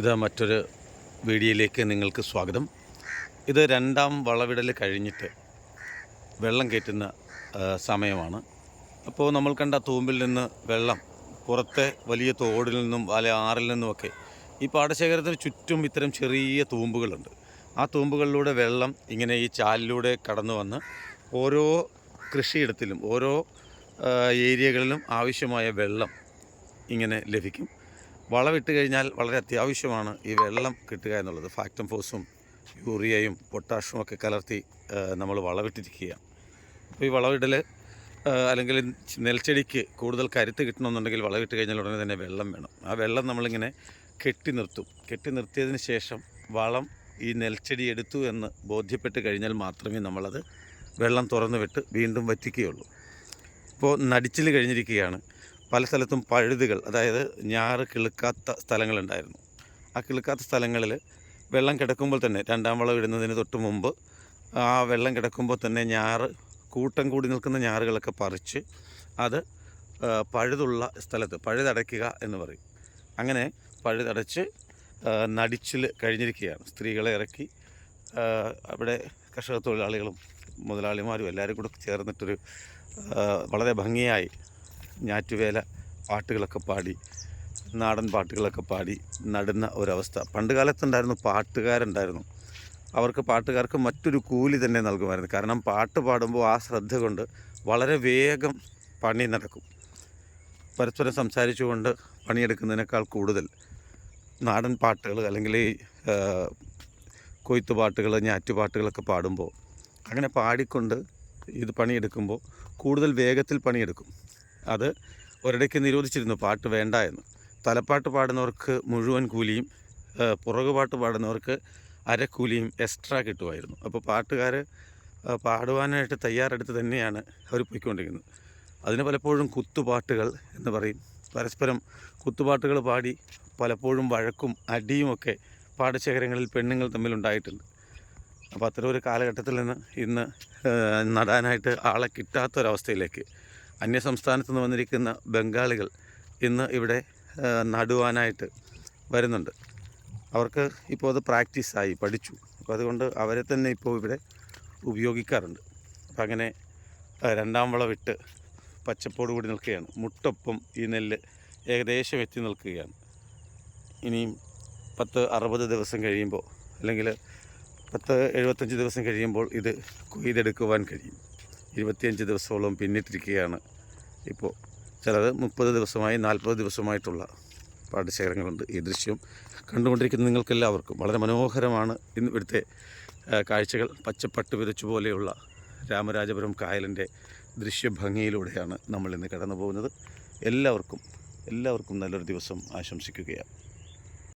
ഇത് മറ്റൊരു വീഡിയോയിലേക്ക് നിങ്ങൾക്ക് സ്വാഗതം. ഇത് രണ്ടാം വളവിടൽ കഴിഞ്ഞിട്ട് വെള്ളം കയറ്റുന്ന സമയമാണ്. അപ്പോൾ നമ്മൾ കണ്ട തൂമ്പിൽ നിന്ന് വെള്ളം പുറത്തെ വലിയ തോടിൽ നിന്നും അല്ലെ ആറിൽ നിന്നുമൊക്കെ ഈ പാടശേഖരത്തിന് ചുറ്റും ഇത്തരം ചെറിയ തൂമ്പുകളുണ്ട്. ആ തൂമ്പുകളിലൂടെ വെള്ളം ഇങ്ങനെ ഈ ചാലിലൂടെ കടന്നു വന്ന് ഓരോ കൃഷിയിടത്തിലും ഓരോ ഏരിയകളിലും ആവശ്യമായ വെള്ളം ഇങ്ങനെ ലഭിക്കും. വളമിട്ട് കഴിഞ്ഞാൽ വളരെ അത്യാവശ്യമാണ് ഈ വെള്ളം കിട്ടുക എന്നുള്ളത്. ഫാക്ടം ഫോസും യൂറിയയും പൊട്ടാഷും ഒക്കെ കലർത്തി നമ്മൾ വളമിട്ടിരിക്കുക അപ്പോൾ ഈ വളമിടൽ അല്ലെങ്കിൽ നെൽച്ചെടിക്ക് കൂടുതൽ കരുത്ത് കിട്ടണമെന്നുണ്ടെങ്കിൽ വളമിട്ട് കഴിഞ്ഞാൽ ഉടനെ തന്നെ വെള്ളം വേണം. ആ വെള്ളം നമ്മളിങ്ങനെ കെട്ടി നിർത്തും. കെട്ടി നിർത്തിയതിന് ശേഷം വളം ഈ നെൽച്ചെടി എടുത്തു എന്ന് ബോധ്യപ്പെട്ട് കഴിഞ്ഞാൽ മാത്രമേ നമ്മളത് വെള്ളം തുറന്നു വിട്ട് വീണ്ടും വറ്റിക്കുകയുള്ളൂ. ഇപ്പോൾ നടിച്ചിൽ കഴിഞ്ഞിരിക്കുകയാണ്. പല സ്ഥലത്തും പഴുതുകൾ അതായത് ഞാറ് കിളുക്കാത്ത സ്ഥലങ്ങളുണ്ടായിരുന്നു. ആ കിളുക്കാത്ത സ്ഥലങ്ങളിൽ വെള്ളം കിടക്കുമ്പോൾ തന്നെ രണ്ടാം വളം ഇടുന്നതിന് തൊട്ട് മുമ്പ് ആ വെള്ളം കിടക്കുമ്പോൾ തന്നെ ഞാറ് കൂട്ടം കൂടി നിൽക്കുന്ന ഞാറുകളൊക്കെ പറിച്ച് അത് പഴുതുള്ള സ്ഥലത്ത് പഴുതടയ്ക്കുക എന്ന് പറയും. അങ്ങനെ പഴുതടച്ച് നടിച്ചിൽ കഴിഞ്ഞിരിക്കുകയാണ്. സ്ത്രീകളെ ഇറക്കി അവിടെ കർഷക തൊഴിലാളികളും മുതലാളിമാരും എല്ലാവരും കൂടെ ചേർന്നിട്ടൊരു വളരെ ഭംഗിയായി ഞാറ്റുവേല പാട്ടുകളൊക്കെ പാടി നാടൻ പാട്ടുകളൊക്കെ പാടി നടുന്ന ഒരവസ്ഥ. പണ്ട് കാലത്തുണ്ടായിരുന്നു പാട്ടുകാരുണ്ടായിരുന്നു. അവർക്ക് പാട്ടുകാർക്ക് മറ്റൊരു കൂലി തന്നെ നൽകുമായിരുന്നു. കാരണം പാട്ട് പാടുമ്പോൾ ആ ശ്രദ്ധ കൊണ്ട് വളരെ വേഗം പണി നടക്കും. പരസ്പരം സംസാരിച്ചുകൊണ്ട് പണിയെടുക്കുന്നതിനേക്കാൾ കൂടുതൽ നാടൻ പാട്ടുകൾ അല്ലെങ്കിൽ ഈ കൊയ്ത്തുപാട്ടുകൾ കൊയ്ത്ത് പാട്ടുകൾ ഞാറ്റുപാട്ടുകളൊക്കെ പാടുമ്പോൾ അങ്ങനെ പാടിക്കൊണ്ട് ഇത് പണിയെടുക്കുമ്പോൾ കൂടുതൽ വേഗത്തിൽ പണിയെടുക്കും. അത് ഒരിടയ്ക്ക് നിരോധിച്ചിരുന്നു പാട്ട് വേണ്ട എന്ന്. തലപ്പാട്ട് പാടുന്നവർക്ക് മുഴുവൻ കൂലിയും പുറകുപാട്ട് പാടുന്നവർക്ക് അരക്കൂലിയും എക്സ്ട്രാ കിട്ടുമായിരുന്നു. അപ്പോൾ പാട്ടുകാർ പാടുവാനായിട്ട് തയ്യാറെടുത്ത് തന്നെയാണ് അവർ പോയിക്കൊണ്ടിരിക്കുന്നത്. അതിന് പലപ്പോഴും കുത്തുപാട്ടുകൾ എന്ന് പറയും. പരസ്പരം കുത്തുപാട്ടുകൾ പാടി പലപ്പോഴും വഴക്കും അടിയുമൊക്കെ പാടശേഖരങ്ങളിൽ പെണ്ണുങ്ങൾ തമ്മിലുണ്ടായിട്ടുണ്ട്. അപ്പോൾ അത്തരം ഒരു കാലഘട്ടത്തിൽ നിന്ന് ഇന്ന് നടാനായിട്ട് ആളെ കിട്ടാത്തൊരവസ്ഥയിലേക്ക് അന്യ സംസ്ഥാനത്ത് നിന്ന് വന്നിരിക്കുന്ന ബംഗാളികൾ ഇന്ന് ഇവിടെ നടുവാനായിട്ട് വരുന്നുണ്ട്. അവർക്ക് ഇപ്പോൾ അത് പ്രാക്ടീസായി പഠിച്ചു. അപ്പോൾ അതുകൊണ്ട് അവരെ തന്നെ ഇപ്പോൾ ഇവിടെ ഉപയോഗിക്കാറുണ്ട്. അപ്പം അങ്ങനെ രണ്ടാം വളവിട്ട് പച്ചപ്പോട് കൂടി നിൽക്കുകയാണ്. മുട്ടൊപ്പം ഈ നെല്ല് ഏകദേശം എത്തി നിൽക്കുകയാണ്. ഇനിയും പത്ത് അറുപത് ദിവസം കഴിയുമ്പോൾ അല്ലെങ്കിൽ പത്ത് എഴുപത്തഞ്ച് ദിവസം കഴിയുമ്പോൾ ഇത് കൊയ്തെടുക്കുവാൻ കഴിയും. ഇരുപത്തിയഞ്ച് ദിവസത്തോളം പിന്നിട്ടിരിക്കുകയാണ്. ഇപ്പോൾ ചിലത് മുപ്പത് ദിവസമായി നാൽപ്പത് ദിവസമായിട്ടുള്ള പാടശേഖരങ്ങളുണ്ട് ഈ ദൃശ്യം കണ്ടുകൊണ്ടിരിക്കുന്ന നിങ്ങൾക്കെല്ലാവർക്കും വളരെ മനോഹരമാണ്. ഇന്ന് ഇവിടുത്തെ കാഴ്ചകൾ പച്ചപ്പട്ട് വിതച്ചു പോലെയുള്ള രാമരാജപുരം കായലിന്റെ ദൃശ്യഭംഗിയിലൂടെയാണ് നമ്മൾ ഇന്ന് കടന്നു പോകുന്നത് എല്ലാവർക്കും എല്ലാവർക്കും നല്ലൊരു ദിവസം ആശംസിക്കുകയാണ്.